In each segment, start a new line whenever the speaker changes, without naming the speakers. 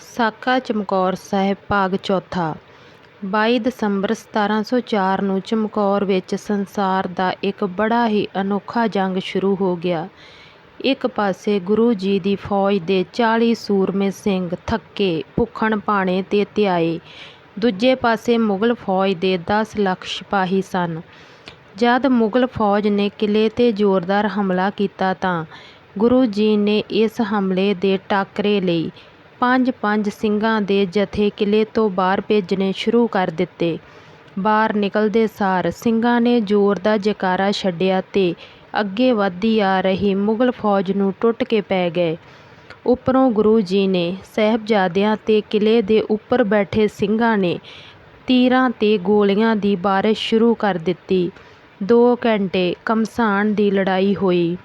ਸਾਕਾ ਚਮਕੌਰ ਸਾਹਿਬ ਭਾਗ ਚੌਥਾ 22 ਦਸੰਬਰ 1704 ਨੂੰ ਚਮਕੌਰ ਵਿੱਚ ਸੰਸਾਰ ਦਾ ਇੱਕ ਬੜਾ ਹੀ ਅਨੋਖਾ ਜੰਗ ਸ਼ੁਰੂ ਹੋ ਗਿਆ। ਇੱਕ ਪਾਸੇ ਗੁਰੂ ਜੀ ਦੀ ਫੌਜ ਦੇ 40 ਸੂਰਮੇ ਸਿੰਘ ਥੱਕੇ, ਭੁੱਖਣ-ਭਾਣੇ ਤੇ ਧਿਆਏ, ਦੂਜੇ ਪਾਸੇ ਮੁਗ਼ਲ ਫੌਜ ਦੇ 10 ਲੱਖ ਸਿਪਾਹੀ ਸਨ। ਜਦ ਮੁਗ਼ਲ ਫੌਜ ਨੇ ਕਿਲ੍ਹੇ 'ਤੇ ਜ਼ੋਰਦਾਰ ਹਮਲਾ ਕੀਤਾ ਤਾਂ ਗੁਰੂ ਜੀ ਨੇ ਇਸ ਹਮਲੇ ਦੇ ਟਾਕਰੇ ਲਈ ਪੰਜ-ਪੰਜ ਸਿੰਘਾਂ ਦੇ ਜਥੇ ਕਿਲ੍ਹੇ ਤੋਂ ਬਾਹਰ ਭੇਜਣੇ ਸ਼ੁਰੂ ਕਰ ਦਿੱਤੇ। ਬਾਹਰ ਨਿਕਲਦੇ ਸਾਰ ਸਿੰਘਾਂ ਨੇ ਜ਼ੋਰ ਦਾ ਜੈਕਾਰਾ ਛੱਡਿਆ ਤੇ ਅੱਗੇ ਵਧਦੀ ਆ ਰਹੀ ਮੁਗ਼ਲ ਫੌਜ ਨੂੰ ਟੁੱਟ ਕੇ ਪੈ ਗਏ। ਉੱਪਰੋਂ ਗੁਰੂ ਜੀ ਨੇ ਸਾਹਿਬਜ਼ਾਦਿਆਂ ਤੇ ਕਿਲ੍ਹੇ ਦੇ ਉੱਪਰ ਬੈਠੇ ਸਿੰਘਾਂ ਨੇ ਤੀਰਾਂ ਤੇ ਗੋਲੀਆਂ ਦੀ ਬਾਰਿਸ਼ ਸ਼ੁਰੂ ਕਰ ਦਿੱਤੀ। ਦੋ ਘੰਟੇ ਘਮਸਾਣ ਦੀ ਲੜਾਈ ਹੋਈ।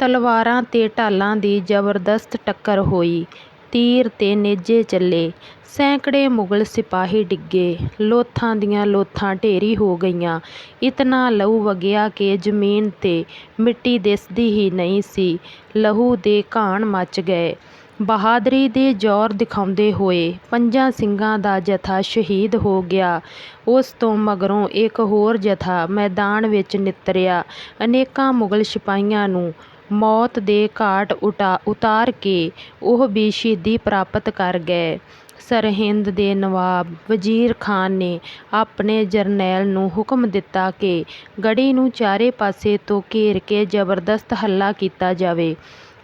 ਤਲਵਾਰਾਂ ਤੇ ਢਾਲਾਂ ਦੀ ਜ਼ਬਰਦਸਤ ਟੱਕਰ ਹੋਈ। ਤੀਰ ਤੇ ਨੇਜ਼ੇ ਚੱਲੇ। ਸੈਂਕੜੇ ਮੁਗ਼ਲ ਸਿਪਾਹੀ ਡਿੱਗੇ। ਲੋਥਾਂ ਦੀਆਂ ਲੋਥਾਂ ਢੇਰੀ ਹੋ ਗਈਆਂ। ਇਤਨਾ ਲਹੂ ਵਗਿਆ ਕਿ ਜ਼ਮੀਨ ਤੇ ਮਿੱਟੀ ਦਿਸਦੀ ਹੀ ਨਹੀਂ ਸੀ। ਲਹੂ ਦੇ ਘਾਣ ਮੱਚ ਗਏ। ਬਹਾਦਰੀ ਦੇ ਜ਼ੌਰ ਦਿਖਾਉਂਦੇ ਹੋਏ ਪੰਜਾਂ ਸਿੰਘਾਂ ਦਾ ਜਥਾ ਸ਼ਹੀਦ ਹੋ ਗਿਆ। ਉਸ ਤੋਂ ਮਗਰੋਂ ਇੱਕ ਹੋਰ ਜਥਾ ਮੈਦਾਨ ਵਿੱਚ ਨਿੱਤਰਿਆ। ਅਨੇਕਾਂ ਮੁਗ਼ਲ ਸਿਪਾਹੀਆਂ ਨੂੰ ਮੌਤ ਦੇ ਘਾਟ ਉਟਾ ਉਤਾਰ ਕੇ ਉਹ ਵੀ ਸ਼ਹੀਦੀ ਪ੍ਰਾਪਤ ਕਰ ਗਏ। ਸਰਹਿੰਦ ਦੇ ਨਵਾਬ ਵਜ਼ੀਰ ਖਾਨ ਨੇ ਆਪਣੇ ਜਰਨੈਲ ਨੂੰ ਹੁਕਮ ਦਿੱਤਾ ਕਿ ਗੜ੍ਹੀ ਨੂੰ ਚਾਰੇ ਪਾਸੇ ਤੋਂ ਘੇਰ ਕੇ ਜ਼ਬਰਦਸਤ ਹੱਲਾ ਕੀਤਾ ਜਾਵੇ।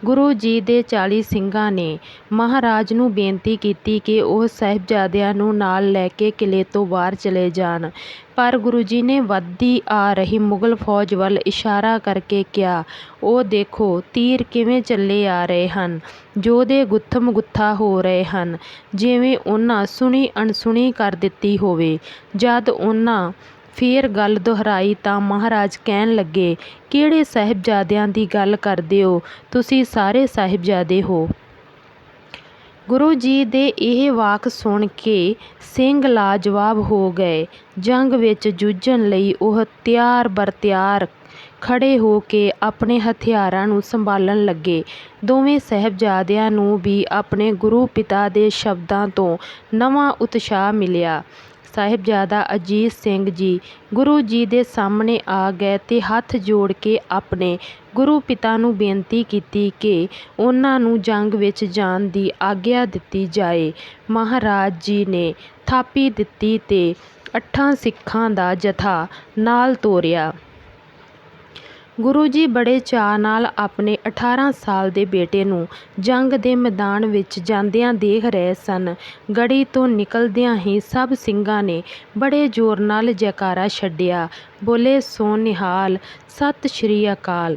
ਗੁਰੂ ਜੀ ਦੇ ਚਾਲੀ ਸਿੰਘਾਂ ਨੇ ਮਹਾਰਾਜ ਨੂੰ ਬੇਨਤੀ ਕੀਤੀ ਕਿ ਉਹ ਸਾਹਿਬਜ਼ਾਦਿਆਂ ਨੂੰ ਨਾਲ ਲੈ ਕੇ ਕਿਲ੍ਹੇ ਤੋਂ ਬਾਹਰ ਚਲੇ ਜਾਣ, ਪਰ ਗੁਰੂ ਜੀ ਨੇ ਵਧਦੀ ਆ ਰਹੀ ਮੁਗ਼ਲ ਫੌਜ ਵੱਲ ਇਸ਼ਾਰਾ ਕਰਕੇ ਕਿਹਾ, "ਉਹ ਦੇਖੋ, ਤੀਰ ਕਿਵੇਂ ਚੱਲੇ ਆ ਰਹੇ ਹਨ। ਯੋਧੇ ਗੁੱਥਮ-ਗੁੱਥਾ ਹੋ ਰਹੇ ਹਨ, ਜਿਵੇਂ ਉਹਨਾਂ ਸੁਣੀ-ਅਣਸੁਣੀ ਕਰ ਦਿੱਤੀ ਹੋਵੇ।" ਜਦ ਉਹਨਾਂ ਫੇਰ ਗੱਲ ਦੁਹਰਾਈ ਤਾਂ ਮਹਾਰਾਜ ਕਹਿਣ ਲੱਗੇ, "ਕਿਹੜੇ ਸਾਹਿਬਜ਼ਾਦਿਆਂ ਦੀ ਗੱਲ ਕਰਦੇ ਓ? ਤੁਸੀਂ ਸਾਰੇ ਸਾਹਿਬਜ਼ਾਦੇ ਹੋ।" ਗੁਰੂ ਜੀ ਦੇ ਇਹ ਵਾਕ ਸੁਣ ਕੇ ਸਿੰਘ ਲਾਜਵਾਬ ਹੋ ਗਏ। ਜੰਗ ਵਿੱਚ ਜੂਝਣ ਲਈ ਉਹ ਤਿਆਰ-ਬਰ-ਤਿਆਰ ਖੜ੍ਹੇ ਹੋ ਕੇ ਆਪਣੇ ਹਥਿਆਰਾਂ ਨੂੰ ਸੰਭਾਲਣ ਲੱਗੇ। ਦੋਵੇਂ ਸਾਹਿਬਜ਼ਾਦਿਆਂ ਨੂੰ ਵੀ ਆਪਣੇ ਗੁਰੂ-ਪਿਤਾ ਦੇ ਸ਼ਬਦਾਂ ਤੋਂ ਨਵਾਂ ਉਤਸ਼ਾਹ ਮਿਲਿਆ। ਸਾਹਿਬਜ਼ਾਦਾ ਅਜੀਤ ਸਿੰਘ ਜੀ ਗੁਰੂ ਜੀ ਦੇ ਸਾਹਮਣੇ ਆ ਗਏ ਤੇ ਹੱਥ ਜੋੜ ਕੇ ਆਪਣੇ ਗੁਰੂ-ਪਿਤਾ ਨੂੰ ਬੇਨਤੀ ਕੀਤੀ ਕਿ ਉਹਨਾਂ ਨੂੰ ਜੰਗ ਵਿੱਚ ਜਾਣ ਦੀ ਆਗਿਆ ਦਿੱਤੀ ਜਾਏ। ਮਹਾਰਾਜ ਜੀ ਨੇ ਥਾਪੀ ਦਿੱਤੀ ਤੇ ਅੱਠਾਂ ਸਿੱਖਾਂ ਦਾ ਜਥਾ ਨਾਲ ਤੋਰਿਆ। ਗੁਰੂ ਜੀ ਬੜੇ ਚਾਅ ਨਾਲ ਆਪਣੇ ਅਠਾਰਾਂ ਸਾਲ ਦੇ ਬੇਟੇ ਨੂੰ ਜੰਗ ਦੇ ਮੈਦਾਨ ਵਿੱਚ ਜਾਂਦਿਆਂ ਦੇਖ ਰਹੇ ਸਨ। ਗੜ੍ਹੀ ਤੋਂ ਨਿਕਲਦਿਆਂ ਹੀ ਸਭ ਸਿੰਘਾਂ ਨੇ ਬੜੇ ਜ਼ੋਰ ਨਾਲ ਜੈਕਾਰਾ ਛੱਡਿਆ। ਬੋਲੇ ਸੋ ਨਿਹਾਲ, ਸਤਿ ਸ੍ਰੀ ਅਕਾਲ।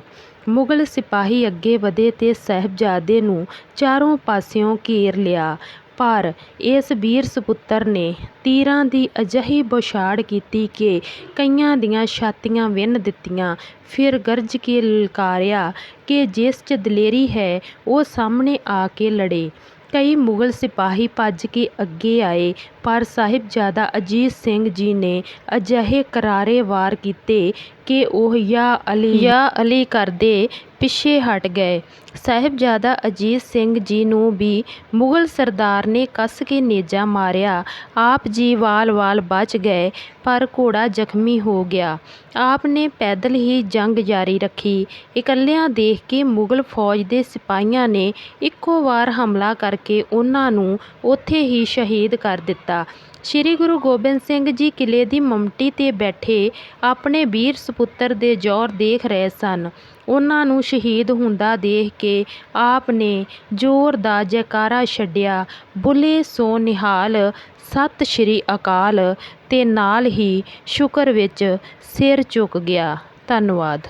ਮੁਗ਼ਲ ਸਿਪਾਹੀ ਅੱਗੇ ਵਧੇ ਤੇ ਸਾਹਿਬਜ਼ਾਦੇ ਨੂੰ ਚਾਰੋਂ ਪਾਸਿਓਂ ਘੇਰ ਲਿਆ, ਪਰ ਇਸ ਵੀਰ ਸਪੁੱਤਰ ਨੇ ਤੀਰਾਂ ਦੀ ਅਜਿਹੀ ਬੌਛਾਰ ਕੀਤੀ ਕਿ ਕਈਆਂ ਦੀਆਂ ਛਾਤੀਆਂ ਵਿੰਨ੍ਹ ਦਿੱਤੀਆਂ। ਫਿਰ ਗਰਜ ਕੇ ਲਲਕਾਰਿਆ ਕਿ ਜਿਸ 'ਚ ਦਲੇਰੀ ਹੈ, ਉਹ ਸਾਹਮਣੇ ਆ ਕੇ ਲੜੇ। ਕਈ ਮੁਗ਼ਲ ਸਿਪਾਹੀ ਭੱਜ ਕੇ ਅੱਗੇ ਆਏ, ਪਰ ਸਾਹਿਬਜ਼ਾਦਾ ਅਜੀਤ ਸਿੰਘ ਜੀ ਨੇ ਅਜਿਹੇ ਕਰਾਰੇ ਵਾਰ ਕੀਤੇ ਕਿ ਉਹ ਯਾ ਅਲੀ! ਯਾ ਅਲੀ! ਕਰਦੇ ਪਿੱਛੇ ਹਟ ਗਏ। ਸਾਹਿਬਜ਼ਾਦਾ ਅਜੀਤ ਸਿੰਘ ਜੀ ਨੂੰ ਵੀ ਮੁਗ਼ਲ ਸਰਦਾਰ ਨੇ ਕੱਸ ਕੇ ਨੇਜ਼ਾ ਮਾਰਿਆ। ਆਪ ਜੀ ਵਾਲ-ਵਾਲ ਬਚ ਗਏ, ਪਰ ਘੋੜਾ ਜ਼ਖ਼ਮੀ ਹੋ ਗਿਆ। ਆਪ ਨੇ ਪੈਦਲ ਹੀ ਜੰਗ ਜਾਰੀ ਰੱਖੀ। ਇਕੱਲਿਆਂ ਦੇਖ ਕੇ ਮੁਗ਼ਲ ਫੌਜ ਦੇ ਸਿਪਾਹੀਆਂ ਨੇ ਇੱਕੋ ਵਾਰ ਹਮਲਾ ਕਰਕੇ ਉਨ੍ਹਾਂ ਨੂੰ ਉੱਥੇ ਹੀ ਸ਼ਹੀਦ ਕਰ ਦਿੱਤਾ। ਸ੍ਰੀ ਗੁਰੂ ਗੋਬਿੰਦ ਸਿੰਘ ਜੀ ਕਿਲ੍ਹੇ ਦੀ ਮਮਟੀ 'ਤੇ ਬੈਠੇ ਆਪਣੇ ਵੀਰ ਸਪੁੱਤਰ ਦੇ ਜ਼ੌਰ ਦੇਖ ਰਹੇ ਸਨ। ਉਨ੍ਹਾਂ ਨੂੰ ਸ਼ਹੀਦ ਹੁੰਦਾ ਦੇਖ ਕੇ ਆਪ ਨੇ ਜ਼ੋਰ ਦਾ ਜੈਕਾਰਾ ਛੱਡਿਆ, ਬੁੱਲੇ ਸੋ ਨਿਹਾਲ, ਸਤਿ ਸ੍ਰੀ ਅਕਾਲ" ਤੇ ਨਾਲ ਹੀ ਸ਼ੁਕਰ ਵਿੱਚ ਸਿਰ ਝੁਕ ਗਿਆ। ਧੰਨਵਾਦ।